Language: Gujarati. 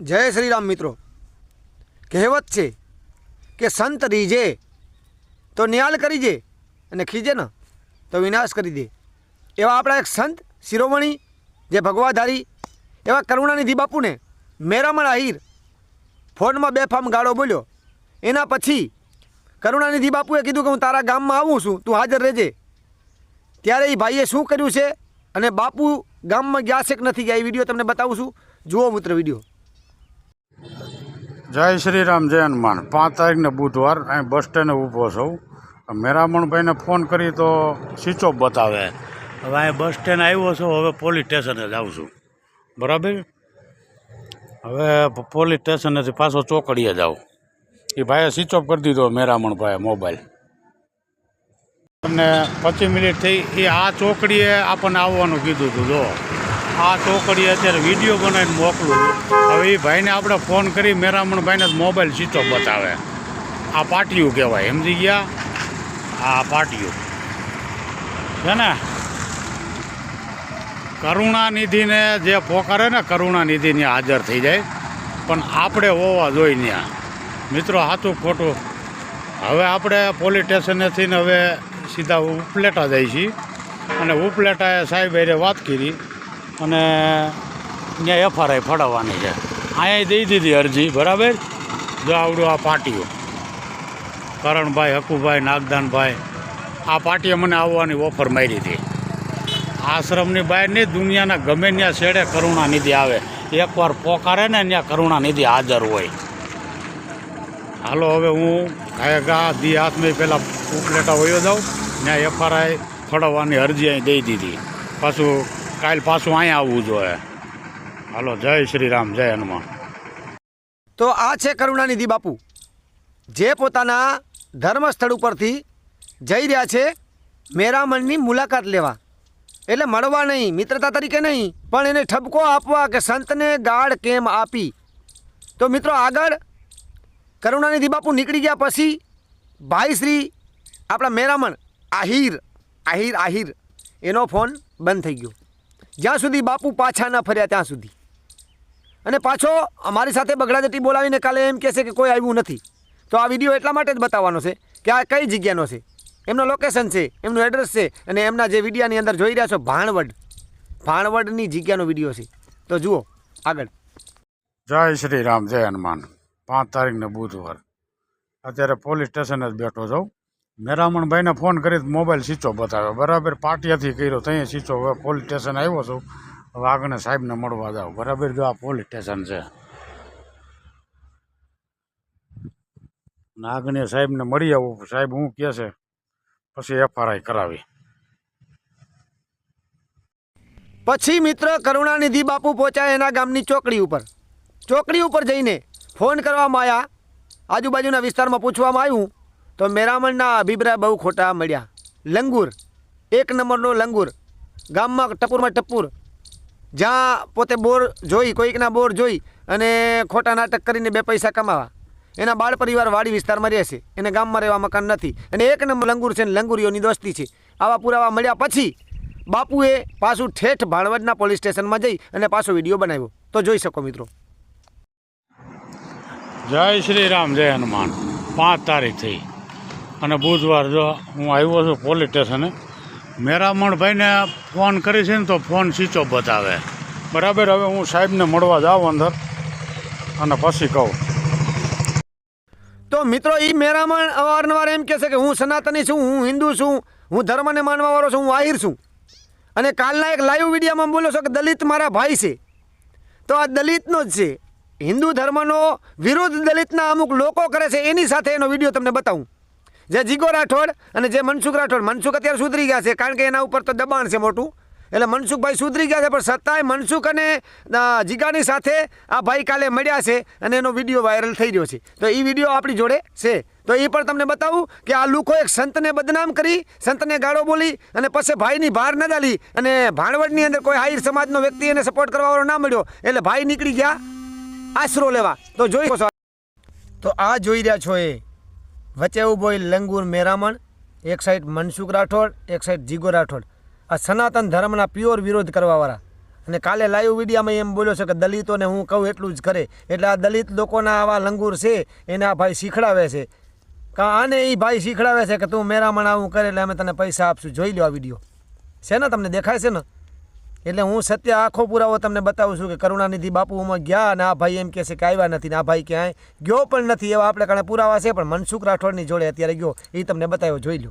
જય શ્રી રામ મિત્રો. કહેવત છે કે સંત રીજે તો નિહાલ કરી જે અને ખીજે ને, તો વિનાશ કરી દે. એવા આપણા એક સંત શિરોમણી જે ભગવાધારી, એવા કરુણાનિધિ બાપુને મેરામણ આહિર ફોનમાં બે ફામ ગાળો બોલ્યો. એના પછી કરુણાનિધિ બાપુએ કીધું કે હું તારા ગામમાં આવું છું, તું હાજર રહેજે. ત્યારે એ ભાઈએ શું કર્યું છે? અને બાપુ ગામમાં ગયા છે કે નથી? ગયા એ વીડિયો તમને બતાવું છું. જુઓ મિત્ર વીડિયો. જય શ્રી રામ જય હનુમાન. પાંચ તારીખને બુધવાર અહીં બસ સ્ટેન્ડે ઊભો છું. મેરામણભાઈને ફોન કરી તો સ્વિચ ઓફ બતાવે. હવે અહીં બસ સ્ટેન્ડ આવ્યો છું, હવે પોલીસ સ્ટેશને જાઉં છું. બરાબર? હવે પોલીસ સ્ટેશનેથી પાછો ચોકડીએ જાઉં. એ ભાઈએ સ્વિચ ઓફ કરી દીધો, મેરામણભાઈએ મોબાઈલ. અને પચીસ મિનિટ થઈ, એ આ ચોકડીએ આપણને આવવાનું કીધું હતું જો. આ ચોકડીએ અત્યારે વીડિયો બનાવીને મોકલું હવે એ ભાઈને આપણે ફોન કરી મેરામણભાઈને ભાઈને મોબાઈલ સીટો બતાવે. આ પાટિયું કહેવાય, સમજી ગયા? આ પાટિયું. છે ને? કરુણાનિધિને જે પોકારે ને કરુણાનિધિની હાજર થઈ જાય. પણ આપણે હોવા જોઈએ ત્યાં. મિત્રો, હાથું ખોટું. હવે આપણે પોલીસ સ્ટેશનેથી હવે સીધા ઉપલેટા જાય છીએ અને ઉપલેટાએ સાહેબ એને વાત કરી. અને ત્યાં એફઆરઆઈ ફડાવવાની છે. અહીંયા દઈ દીધી અરજી, બરાબર? જો આવડું આ પાર્ટીઓ કરણભાઈ, હકુભાઈ, નાગદાનભાઈ, આ પાર્ટીએ મને આવવાની ઓફર મારી હતી. આશ્રમની બહાર નહીં, દુનિયાના ગમે ત્યાં છેડે કરુણાનિધિ આવે. એકવાર પોકારે ને ત્યાં કરુણાનિધિ હાજર હોય. હાલો, હવે હું ગાય ગા, દી હાથમાં પહેલાં ઉપલેટા વયો જાઉં. ત્યાં એફઆરઆઈ ફળવવાની અરજી અહીં દઈ દીધી. પાછું કાલ પાછું અહીંયા આવવું જોઈએ. હાલો, જય શ્રી રામ, જય હનુમાન. તો આ છે કરુણાનિધિ બાપુ. જે પોતાના ધર્મસ્થળ ઉપરથી જઈ રહ્યા છે મેરામણની મુલાકાત લેવા. એટલે મળવા નહીં, મિત્રતા તરીકે નહીં, પણ એને ઠપકો આપવા કે સંતને ગાળ કેમ આપી. તો મિત્રો આગળ કરુણાનિધિ બાપુ નીકળી ગયા પછી ભાઈ શ્રી, આપણા મેરામણ આહિર આહિર આહિર, એનો ફોન બંધ થઈ ગયો. જ્યાં સુધી બાપુ પાછા ન ફર્યા ત્યાં સુધી. અને પાછો અમારી સાથે બગડાજટી બોલાવીને કાલે એમ કહેશે કે કોઈ આવ્યું નથી. તો આ વીડિયો એટલા માટે જ બતાવવાનો છે કે આ કઈ જગ્યાનો છે? એમનો લોકેશન છે, એમનું એડ્રેસ છે અને એમના જે વિડીયાની અંદર જોઈ રહ્યા છો ભાણવડ. ભાણવડની જગ્યાનો વીડિયો છે. તો જુઓ, આગળ. જય શ્રી રામ, જય હનુમાન. પાંચ તારીખને બુધવાર. અત્યારે પોલીસ સ્ટેશને જ બેઠો મેરામણભાઈને ફોન કરી મોબાઈલ સ્વિચ ઓફ બતાવે બરાબર પાટિયાથી કર્યો ત્યાં સ્વિચ. ઓફ હવે પોલીસ સ્ટેશન આવ્યો છું. હવે આગળ સાહેબને મળવા જાઓ. બરાબર? જો આ પોલીસ સ્ટેશન છે. આગળ સાહેબને મળી આવું. સાહેબ, હું કહે છે, પછી એફઆરઆઈ કરાવી. પછી મિત્ર કરુણાનિધિ બાપુ પહોંચ્યા એના ગામની ચોકડી ઉપર. ચોકડી ઉપર જઈને ફોન કરવામાં આવ્યા આજુબાજુના વિસ્તારમાં પૂછવામાં આવ્યું તો મેરામણના અભિપ્રાય બહુ ખોટા મળ્યા. લંગુર, એક નંબરનો લંગુર, ગામમાં ટપુરમાં ટપુર, જ્યાં પોતે બોર જોઈ, કોઈકના બોર જોઈ અને ખોટા નાટક કરીને બે પૈસા કમાવા. એના બાળ પરિવાર વાડી વિસ્તારમાં રહેશે એને ગામમાં રહેવા મકાન નથી. અને એક નંબર લંગુર છે ને લંગુરીઓની દોસ્તી છે. આવા પુરાવા મળ્યા પછી બાપુએ પાછું ઠેઠ ભાણવડના પોલીસ સ્ટેશનમાં જઈ અને પાછો વીડિયો બનાવ્યો. તો જોઈ શકો મિત્રો. જય શ્રી રામ, જય હનુમાન. પાંચ તારીખ થઈ. અને બુધવાર જો હું આવ્યો છું પોલીસ સ્ટેશને મેરામણભાઈને ફોન કરી છે ને તો ફોન સ્વિચ ઓફ બતાવે. બરાબર, હવે હું સાહેબને મળવા જાઉં અંદર અને પછી કહું. તો મિત્રો એ મેરામણ અવારનવાર એમ કહેશે કે હું સનાતની છું, હું હિન્દુ છું, હું ધર્મને માનવાવાળો છું, હું આહિર છું. અને કાલના એક લાઈવ વિડીયોમાં બોલો છો કે દલિત મારા ભાઈ છે. તો આ દલિતનો જ છે. હિન્દુ ધર્મનો વિરોધ દલિતના અમુક લોકો કરે છે, એની સાથે એનો વીડિયો તમને બતાવું. જે જીગો રાઠોડ અને જે મનસુખ રાઠોડ, મનસુખ અત્યારે સુધરી ગયા છે, કારણ કે એના ઉપર તો દબાણ છે મોટું. એટલે મનસુખભાઈ સુધરી ગયા છે, પણ સત્તાએ મનસુખ અને જીગાની સાથે આ ભાઈ કાલે મળ્યા છે અને એનો વીડિયો વાયરલ થઈ રહ્યો છે. તો એ વીડિયો આપણી જોડે છે. તો એ પણ તમને બતાવું કે આ લોકો એક સંતને બદનામ કરી, સંતને ગાળો બોલી અને પછી ભાઈની ભાર ન ડાલી અને ભાણવડની અંદર કોઈ હાઈર સમાજનો વ્યક્તિ એને સપોર્ટ કરવાવાળો ના મળ્યો, એટલે ભાઈ નીકળી ગયા આશરો લેવા. તો જોઈ તો આ જોઈ રહ્યા છો એ. વચ્ચે ઊભો એ લંગુર મેરામણ, એક સાઈડ મનસુખ રાઠોડ, એક સાઈડ જીગો રાઠોડ. આ સનાતન ધર્મના પ્યોર વિરોધ કરવાવાળા. અને કાલે લાઈવ વિડીયોમાં એમ બોલ્યો છે કે દલિતોને હું કહું એટલું જ કરે. એટલે આ દલિત લોકોના આવા લંગુર છે, એને આ ભાઈ શીખડાવે છે. કા આને એ ભાઈ શીખડાવે છે કે તું મેરામણ આવું કરે, એટલે અમે તને પૈસા આપશું. જોઈ લો આ વીડિયો. છે ને તમને દેખાય છે ને? એટલે હું સત્ય આખો પુરાવો તમને બતાવું છું કે કરુણાનિધિ બાપુમાં ગયા અને આ ભાઈ એમ કહે છે કે આવ્યા નથી ને આ ભાઈ ક્યાંય ગયો પણ નથી એવા આપણે કારણે પુરાવા છે, પણ મનસુખ રાઠોડની જોડે અત્યારે ગયો. એ તમને બતાવ્યો, જોઈ લો